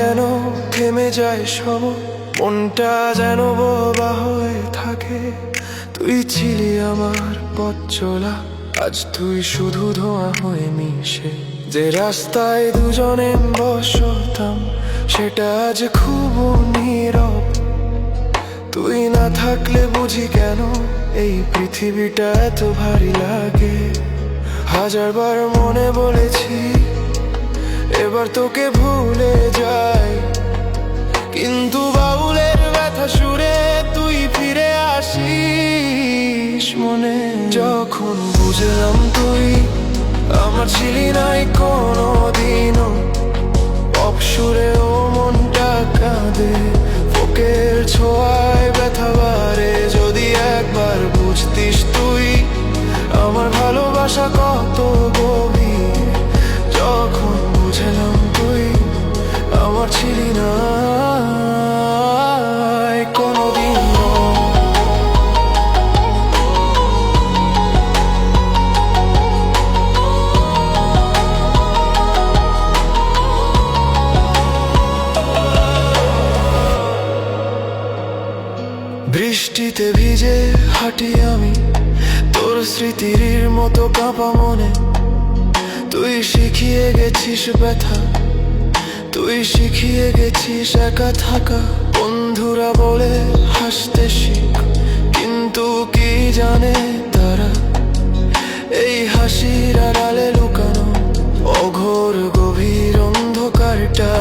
কেন থেমে যায় সব? মনটা যেন বোবা হয়ে থাকে। তুই ছিলি আমার পথ চলা, আজ তুই শুধু ধোঁয়া হয়ে মিশে। যে রাস্তায় দুজনে বসতাম, সেটা আজ খুব নীরব। তুই না থাকলে বুঝি কেন এই পৃথিবীটা এত ভারী লাগে? হাজারবার মনে বলেছি এবার তোকে ভুলে যাই। কিন্তু বাউলের ব্যথা সুরে তুই ফিরে আসিস মনে। যখন বুঝলাম তুই আমার ছিলি নাই কোনো দিনও অপসুরে ও মনটা কাঁদে। ফোকের ছোঁয়ায় ব্যথা বাড়ে, যদি একবার বুঝতিস তুই আমার ভালোবাসা কত ছিলি না বৃষ্টিতে ভিজে হাঁটি আমি, তোর স্মৃতির মতো কাঁপা মনে। তুই শিখিয়ে গেছিস ব্যথা তুই শিখিয়ে গেছিস একা থাকা। বন্ধুরা বলে হাসতে শিখ, কিন্তু কি জানে তারা? এই হাসির আড়ালে লুকানো অঘোর গভীর অন্ধকারটা।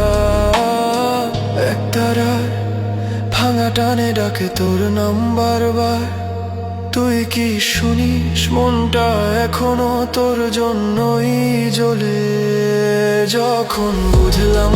এক তারার ভাঙা টানে ডাকে তোর নাম বারবার তুই কি শুনিস? মনটা এখনও তোর জন্যই জ্বলে। যখন বুঝলাম